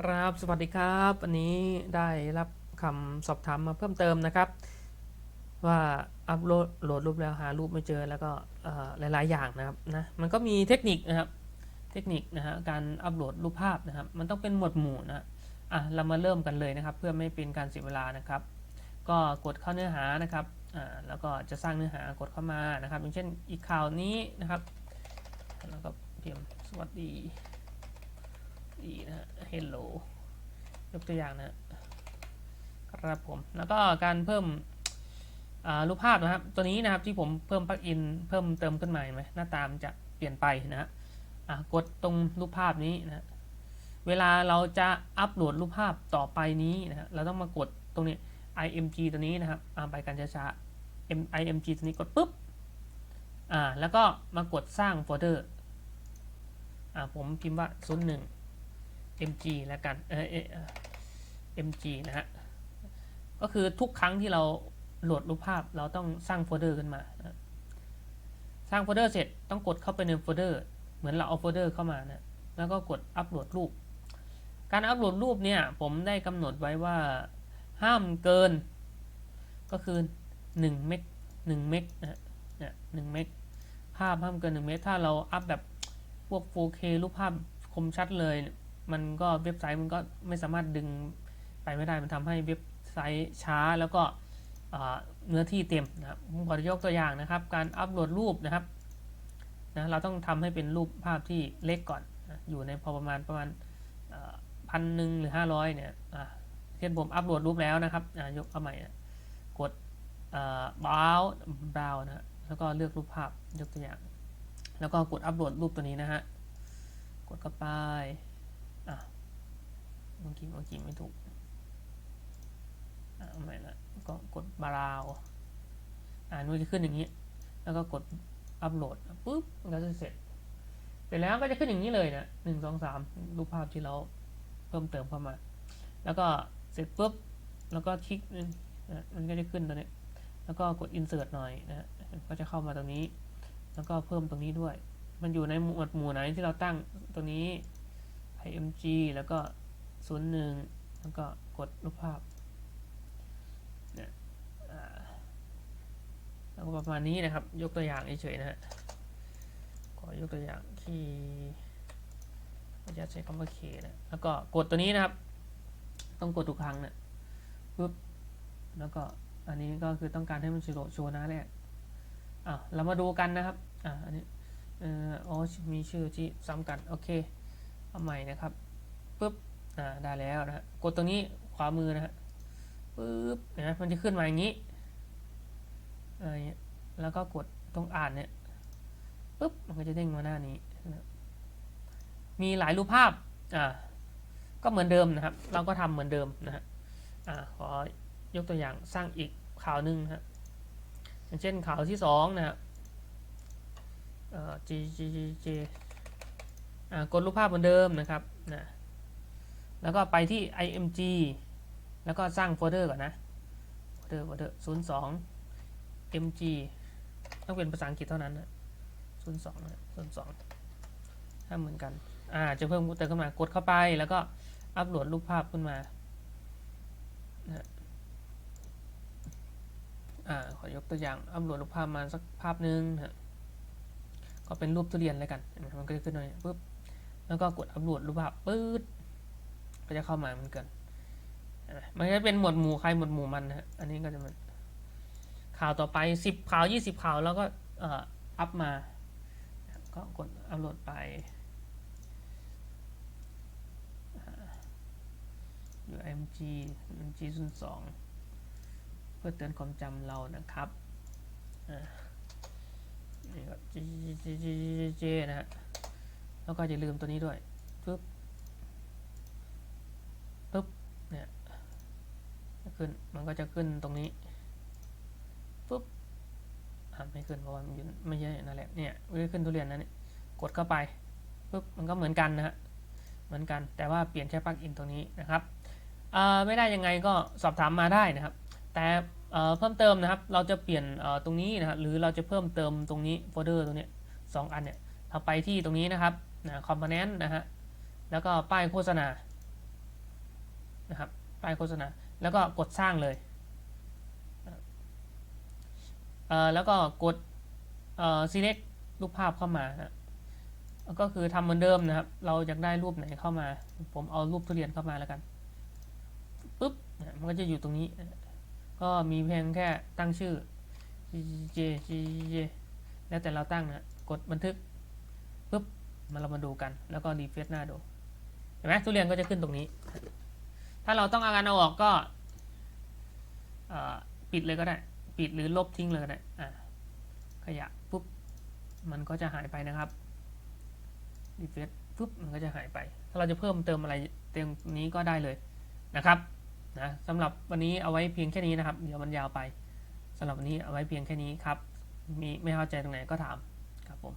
ครับ สวัสดีครับวันนี้ได้รับคำสอบถามมาเพิ่มเติมนะครับ ว่าอัพโหลดโหลดรูปแล้วหารูปไม่เจอแล้วก็หลาย ๆ อย่างนะครับนะมันก็มีเทคนิคนะครับเทคนิคนะฮะการอัพโหลดรูปภาพนะครับ มันต้องเป็นหมวดหมู่นะอะเรามาเริ่มกันเลยนะครับ เพื่อไม่เป็นการเสียเวลานะครับ ก็กดเข้าเนื้อหานะครับอ่าแล้วก็จะสร้างเนื้อหากดเข้ามานะครับ อย่างเช่นอีกข่าวนี้นะครับ แล้วก็เพิมสวัสดี ดีนะฮะ hello ยกตัวอย่างนะครับผม แล้วก็การเพิ่มรูปภาพนะครับ ตัวนี้นะครับที่ผมเพิ่มปลั๊กอินเพิ่มเติมขึ้นมาเห็นไหมหน้าตามจะเปลี่ยนไปนะฮะกดตรงรูปภาพนี้นะเวลาเราจะอัปโหลดรูปภาพต่อไปนี้นะฮะเราต้องมากดตรงนี้ img ตัวนี้นะครับอ่าไปกันช้าๆ M- img ตัวนี้กดปุ๊บอ่าแล้วก็มากดสร้างโฟลเดอร์อ่าผมพิมพ์ว่า01 mg แล้วกันเออเออ mg นะฮะก็คือทุกครั้งที่เราโหลดรูปภาพเราต้องสร้างโฟลเดอร์ขึ้นมา สร้างโฟลเดอร์เสร็จต้องกดเข้าไปในโฟลเดอร์ เหมือนเราเอาโฟลเดอร์เข้ามานะแล้วก็กดอัปโหลดรูป การอัปโหลดรูปเนี่ยผมได้กำหนดไว้ว่าห้ามเกิน ก็คือ1เมก1เมกนะฮะเนี่ย1เมกภาพห้ามเกิน 1 เมกถ้าเราอัพแบบพวก 4K รูปภาพคมชัดเลยเนี่ย มันก็เว็บไซต์มันก็ไม่สามารถดึงไปไม่ได้มันทำให้เว็บไซต์ช้าแล้วก็เนื้อที่เต็มนะครับผมขอยกตัวอย่างนะครับ การอัปโหลดรูปนะครับนะเราต้องทำให้เป็นรูปภาพที่เล็กก่อนนะอยู่ในพอประมาณประมาณพันหนึ่งหรือ 500เนี่ยอะเช่นผมอัปโหลดรูปแล้วนะครับยกเอาใหม่นะกดบราวบราวนะฮะแล้วก็เลือกรูปภาพยกตัวอย่าง แล้วก็กดอัปโหลดรูปตัวนี้นะฮะกดเข้าไป อะเมื่อกี้เมื่อกี้ไม่ถูกอะใหม่ละก็กดบาราวอ่ามันจะขึ้นอย่างนี้ แล้วก็กดอัปโหลดปุ๊บมันก็จะเสร็จเสร็จแล้วก็จะขึ้นอย่างนี้เลยนะหนึ่งสองสามรูปภาพที่เราเพิ่มเติมเข้ามา แล้วก็เสร็จปุ๊บแล้วก็คลิกนะมันก็จะขึ้นตัวนี้ แล้วก็กด insert หน่อยนะฮะก็จะเข้ามาตรงนี้ แล้วก็เพิ่มตรงนี้ด้วย มันอยู่ในหมวดหมู่ไหนที่เราตั้งตัวนี้ img แล้วก็ 01 แล้วก็กดรูปภาพเนี่ยอ่าแล้วก็ประมาณนี้นะครับ ยกตัวอย่างเฉยๆนะฮะขอยกตัวอย่างที่จะใช้คำว่า k นะแล้วก็กดตัวนี้นะครับ ต้องกดทุกครั้งนะปุ๊บแล้วก็อันนี้ก็คือต้องการให้มันโชว์โชว์หน้าแรกอะเรามาดูกันนะครับอะอันนี้เอ่ออ๋อมีชื่อที่ซ้ำกัน โอเค เอาใหม่นะครับปุ๊บอ่าได้แล้วนะฮะกดตรงนี้ขวามือนะฮะปุ๊บนะมันจะขึ้นมาอย่างนี้อ่าเงี้ยแล้วก็กดตรงอ่านเนี่ยปุ๊บมันก็จะเด้งมาหน้านี้นะมีหลายรูปภาพอ่าก็เหมือนเดิมนะครับ เราก็ทำเหมือนเดิมนะฮะอ่าขอยกตัวอย่างสร้างอีกข่าวหนึ่งนะฮะอย่างเช่นข่าวที่สองนะฮะเอ่อ G G G G กดรูปภาพเหมือนเดิมนะครับนะแล้วก็ไปที่ img แล้วก็สร้างโฟลเดอร์ก่อนนะ โฟลเดอร์ โฟลเดอร์ศูนย์สอง mg ต้องเป็นภาษาอังกฤษเท่านั้นนะศูนย์สองนะศูนย์สองถ้าเหมือนกัน อ่า จะเพิ่มเติมขึ้นมากดเข้าไป แล้วก็อัปโหลดรูปภาพขึ้นมานะอ่า ขอยกตัวอย่าง อัปโหลดรูปภาพมาสักภาพหนึ่งนะก็เป็นรูปทุเรียนเลยกัน มันก็จะขึ้นมาเนี่ยปุ๊บ แล้วก็กดอัปโหลดรูปภาพปื๊ดก็จะเข้ามาเหมือนกันเห็นมันจะเป็นหมวดหมู่ใครหมวดหมู่มันนะฮะอันนี้ก็จะมันข่าวต่อไปสิบข่าวยี่สิบข่าวแล้วก็เอ่ออัพมา ก็กดอัปโหลดไปอยู่ mg mg ศูนย์สองเพื่อเตือนความจำเรานะครับอ่านี่ก็ G G G G G G นะฮะ แล้วก็อย่าลืมตัวนี้ด้วยปึ๊บปึ๊บเนี่ยขึ้นมันก็จะขึ้นตรงนี้ปึ๊บอ่าไม่ขึ้นเพราะว่ามันยู่ไม่ใช่นั่นแหละเนี่ยไม่ได้ขึ้นทุเรียนนะเนี่ยกดเข้าไปปึ๊บมันก็เหมือนกันนะฮะเหมือนกันแต่ว่าเปลี่ยนแค่ปลั๊กอินตรงนี้นะครับไม่ได้ยังไงก็สอบถามมาได้นะครับ แต่เพิ่มเติมนะครับ เราจะเปลี่ยนตรงนี้นะครับหรือเราจะเพิ่มเติมตรงนี้โฟลเดอร์ตรงนี้สองอันเนี่ยเราไปที่ตรงนี้นะครับ นะคอมโพเนนต์นะฮะแล้วก็ป้ายโฆษณานะครับป้ายโฆษณา แล้วก็กดสร้างเลยเอ่อแล้วก็กดเอ่อ select รูปภาพเข้ามานะก็คือทำเหมือนเดิมนะครับ เราอยากได้รูปไหนเข้ามา ผมเอารูปทุเรียนเข้ามาแล้วกันปุ๊บนะมันก็จะอยู่ตรงนี้ ก็มีเพียงแค่ตั้งชื่อ j j j แล้วแต่เราตั้งนะกดบันทึก มาเรามาดูกัน แล้วก็ดีเฟซหน้าดู เห็นไหมทุเรียนก็จะขึ้นตรงนี้ ถ้าเราต้องเอาการเอาออกก็ปิดเลยก็ได้ ปิดหรือลบทิ้งเลยก็ได้ขยะปุ๊บ มันก็จะหายไปนะครับดีเฟซปุ๊บ มันก็จะหายไป ถ้าเราจะเพิ่มเติมอะไรเติมนี้ก็ได้เลยนะครับนะสำหรับวันนี้เอาไว้เพียงแค่นี้นะครับ เดี๋ยวมันยาวไปสำหรับวันนี้เอาไว้เพียงแค่นี้ครับ มีไม่เข้าใจตรงไหนก็ถามครับผม